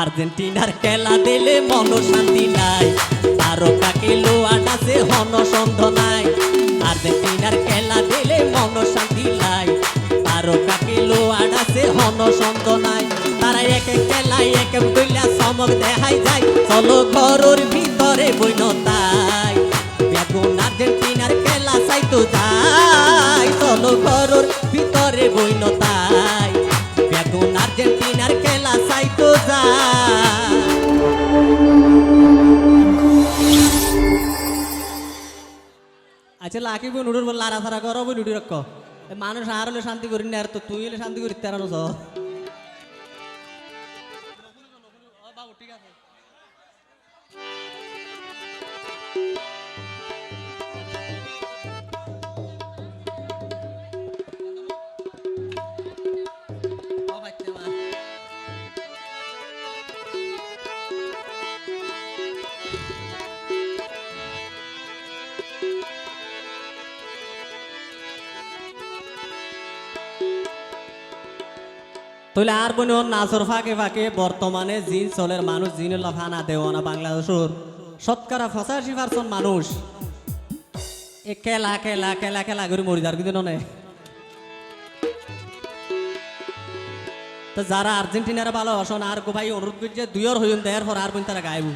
আর্জেন্টিনার খেলা দিলে মন শান্তি নাই। তারকাকে লোয়া ডাসে হন সন্ধ নাই। আর্জেন্টিনার খেলা দিলে মন শান্তি নাই। তারকাকে লোয়া ডাসে হন সন্ধ নাই। তারা এক এক খেলায় এক এক দইলা চমক দেখাই যায়। চলো ঘরের ভিতরে বইনতাই বেগুন আর্জেন্টিনার খেলা চাইতো যাই চলো ঘরের ভিতরে বইনতাই বেগুন আচ্ছা লাকি বই নুডুর বল লারা সারা করো, বই নুডি এ মানুষ আর হলে শান্তি করি না, আর তো তুই হলে শান্তি করি তেরানো সহ তাহলে আর বোন নাচর ফাঁকে ফাঁকে বর্তমানে জিন চলের মানুষ জিনুল্লাহ ফানা দেওয়ানা বাংলাদেশের। শতকরা পঁচাশি পার্সেন্ট মানুষ। এ খেলা খেলা খেলা খেলা করে মরি যার কিন্তু নয় তো যারা আর্জেন্টিনার ভালোবাসন আর গো ভাই অনুরোধ করছে দুইয়ের হইন, দেয়ার পর আর বোন তারা গাইব।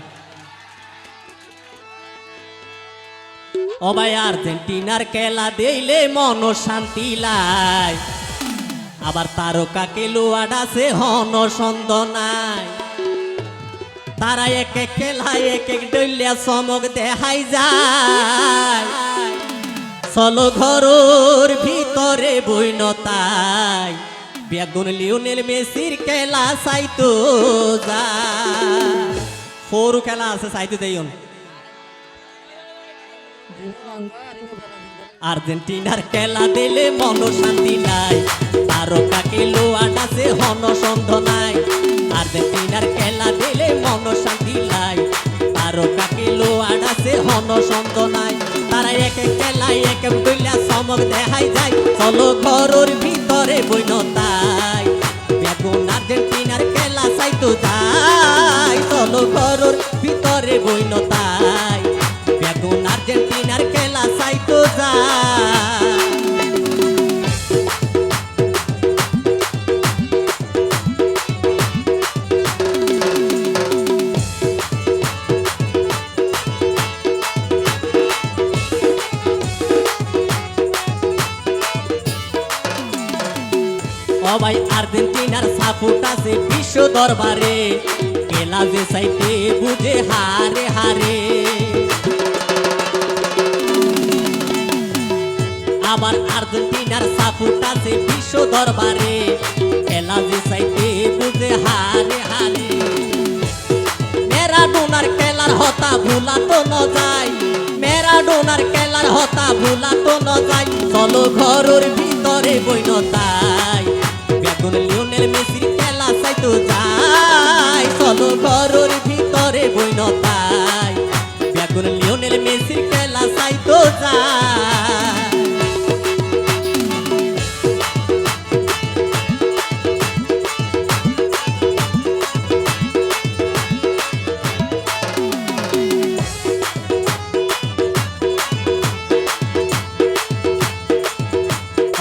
ও ভাই, আর্জেন্টিনার খেলা দেইলে মন শান্তি লাই। আবার তারকাকে লোয়াড আছে হন সন্দ নাই। তারা এক এক খেলায়, এক এক ডইলিয়া চমক দেখাই যায়। চলো ঘরর ভিতরে বইনতাই বেগুন, লিওনেল মেসির খেলা চাইতো যা সরু খেলা আছে চাইতো যাইন আর্জেন্টিনার খেলা দিলে মন শান্তি নাই। তারকাকে লোয়াড আছে হন সন্ধ নাই। আর্জেন্টিনার খেলা দিলে মন শান্তি নাই। তারকাকে লোয়াড আছে হন সন্ধ নাই। তারা এক এক খেলায় এক এক বইলা চমক দেখাই যায়। চলো ঘরের ভিতরে বইনতাই বেগুন আর্জেন্টিনার খেলা চাইতো যাই চলো ঘরের ভিতরে বইনতাই ভাই আর্জেন্টিনার সাপোর্ট আছে বিশ্ব দরবারে। খেলা যে সাইতে বুঝে হারে হারে। আবার আর্জেন্টিনার সাপোর্ট আছে বিশ্ব দরবারে। খেলা যে সাইতে বুঝে হারে হারে। মেরাডোনার খেলার হতা ভুলা তো ন যায়। মেরাডোনার খেলার হতা ভুলা তো ন যায়। চলো ঘরের ভিতরে বইন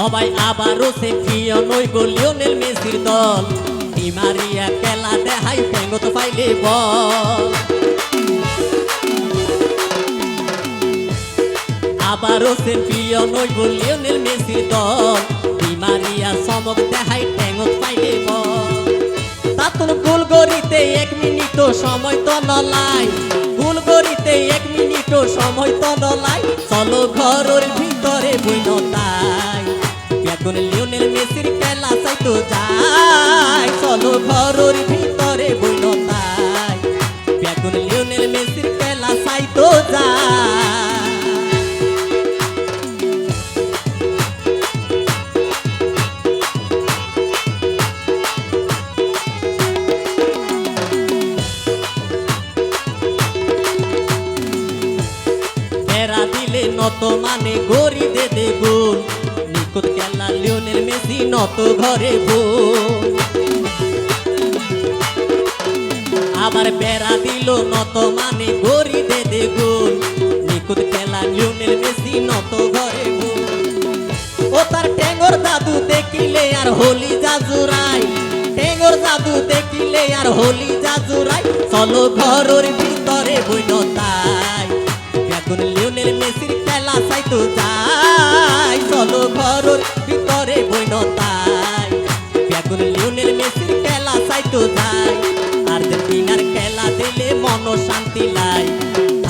সবাই আবারও সে প্রিয় নই গো লিওনেল মেসির দল। ইমারিয়া খেলা দেখাই ফেঙ্গত পাইলে বল। আবারও সে প্রিয় নই গো লিওনেল মেসির দল। ইমারিয়া চমক দেখাই ঠেঙত পাইলে বল। তাতন গোল গড়িতে এক মিনিটও সময় তো নলাই গোল গড়িতে এক মিনিটও সময় তো নলাই চলো ঘরের ভিতরে বইন তাই বেগুন লিওনেল মেসির খেলা চাইতো যাই চলো ঘরের ভিতরে বইন তাই। বেগুন লিওনেল মেসির খেলা চাইতো দিলে নত মানে গড়ি দে দে গোল মেসি নত ঘরে গোল আবার বেড়া দিল নত মানে গড়ি দে দে গোল। নিকুত খেলা লিওনেল মেসি নত ঘরে গোল ও তার টেঙ্গর দাদু দেখিলে আর হোলি জাজুরাই। টেঙ্গর দাদু দেখিলে আর হোলি জাজুরাই। চলো ঘরের ভিতরে বইন তাই এখন লিওনেল মেসির খেলা চাইতো যাই। চাইতো যাই খেলা দিলে মন শান্তি লাই।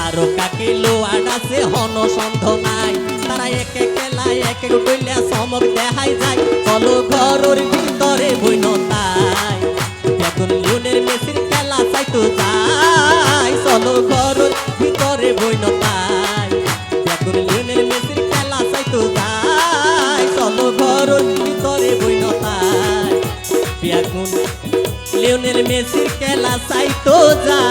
আরও কাকে লোয়াড আছে হন সন্ধ নাই। তারা এক খেলায় খেলা এক এক ডইলে চমক দেখাই যায়। চলো ঘরের ভিতরে বইন তাই। এখন মেসির খেলা চাইতো যাই চাইতো যা।